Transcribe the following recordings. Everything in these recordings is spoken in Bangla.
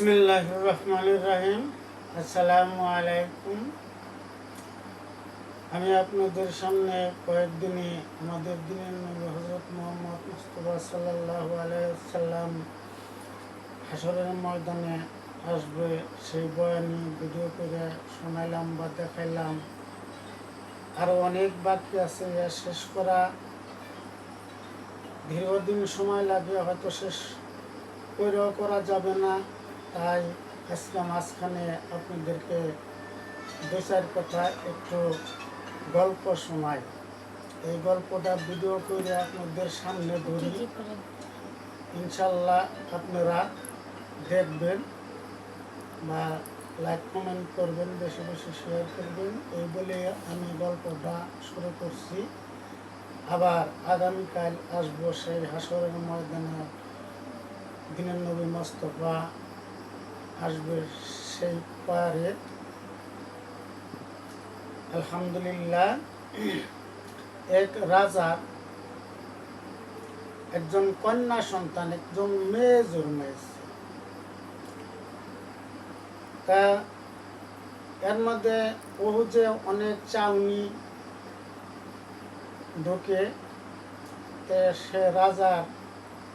আমি আপনাদের সামনে কয়েকদিনে আমাদের দিনের নবী হজরত মোহাম্মদ মুস্তফা সাল্লাহ আলাইসাল্লাম হাসরের ময়দানে আসবে, সেই বয়ানি ভিডিও করে শোনাইলাম বা দেখাইলাম। আরও অনেক বাকি আছে যা শেষ করা। দীর্ঘদিন সময় লাগে, হয়তো শেষ করেও করা যাবে না। তাই আজকে মাঝখানে আপনাদেরকে দু চার কথা একটু গল্প শোনাই এই গল্পটা ভিডিও করে আপনাদের সামনে ধরি। ইনশাল্লাহ আপনারা দেখবেন বা লাইক কমেন্ট করবেন বেশি বেশি শেয়ার করবেন। এই বলে আমি গল্পটা শুরু করছি। আবার আগামীকাল আসব সেই হাসরের ময়দানে। দিনের নবী মোস্তফা আসবে সেই পারে। আলহামদুলিল্লাহ, এক রাজা, একজন কন্যা সন্তান, একজন মেয়ে জন্মেছে তা এর মধ্যে বহু যে অনেক চাউনি ঢোকে। সে রাজার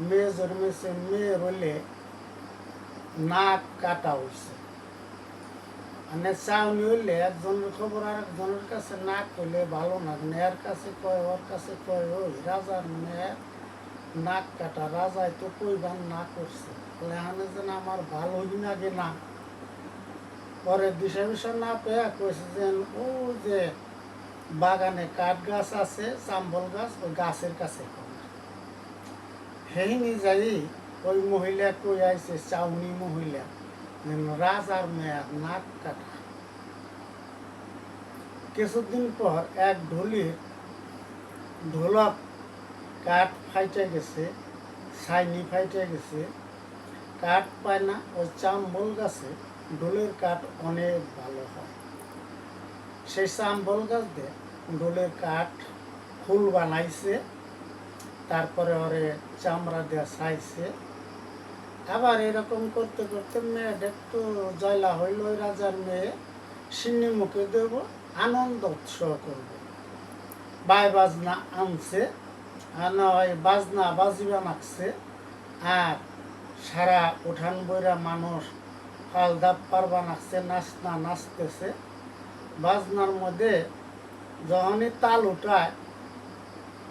মেয়ে জন্মেছে, মেয়ে রইলে নাক কাটা হয়েছে মানে চাউনি হইলে একজনের খবর আর একজনের কাছে নাক হইলে ভালো না। মেয়ের কাছে কয়, ওর কাছে কয়, ওই রাজার মেয়ের নাক কাটা। রাজায় তো কইবার না করছে। এখানে যেন আমার ভালো হই নাগে না। পরে দিশা বিষা না পেয়ে কইছে যে, ও যে বাগানে কাঠ গাছ আছে, চাম্বল গাছ, ওই গাছের কাছে হেইনি যাই ওই মহিলা কই আইছে, চাউনি মহিলা। রাজার মেয়ার নাক কাটা। কিছুদিন পর এক ঢুলির ঢোলক কাঠ ফাইটে গেছে ছাইনি ফাইটে গেছে। কাঠ পায় না, ওই চাম্বল গাছে। ঢোলের কাঠ অনেক ভালো হয়। সেই চাম্বল গাছ দিয়ে ঢোলের কাঠ ফুল বানাইছে। তারপরে ওরে চামড়া দেওয়া ছাইছে আবার এরকম করতে করতে মেয়েটা একটু জয়লা হইল ওই রাজার মেয়ে। সিন্নি মুখে দেব, আনন্দ উৎসব করব। বাই বাজনা আনছে, আর নয় বাজনা বাজিবা নাকছে আর সারা উঠান বইরা মানুষ ফাল দাপ পারবা নাচছে নাচনা নাচতেছে। বাজনার মধ্যে যখনই তাল উঠায়,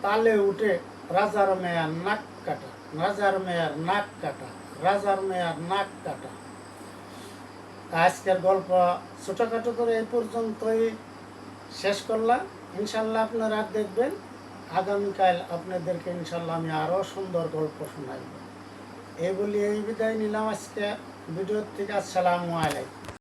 তালে উঠে রাজার মেয়ার নাক কাটা, রাজার মেয়ার নাক কাটা। রাজার মেয়ার নাক কাটা। আজকের গল্প ছোটোখাটো করে এই পর্যন্তই শেষ করলাম। ইনশাল্লাহ আপনারা দেখবেন, আগামীকাল আপনাদেরকে ইনশাল্লাহ আমি আরও সুন্দর গল্প শোনাইব। এই বলি এই বিদায় নিলাম আজকে। ভিডিওর থেকে আসসালামু আলাইকুম।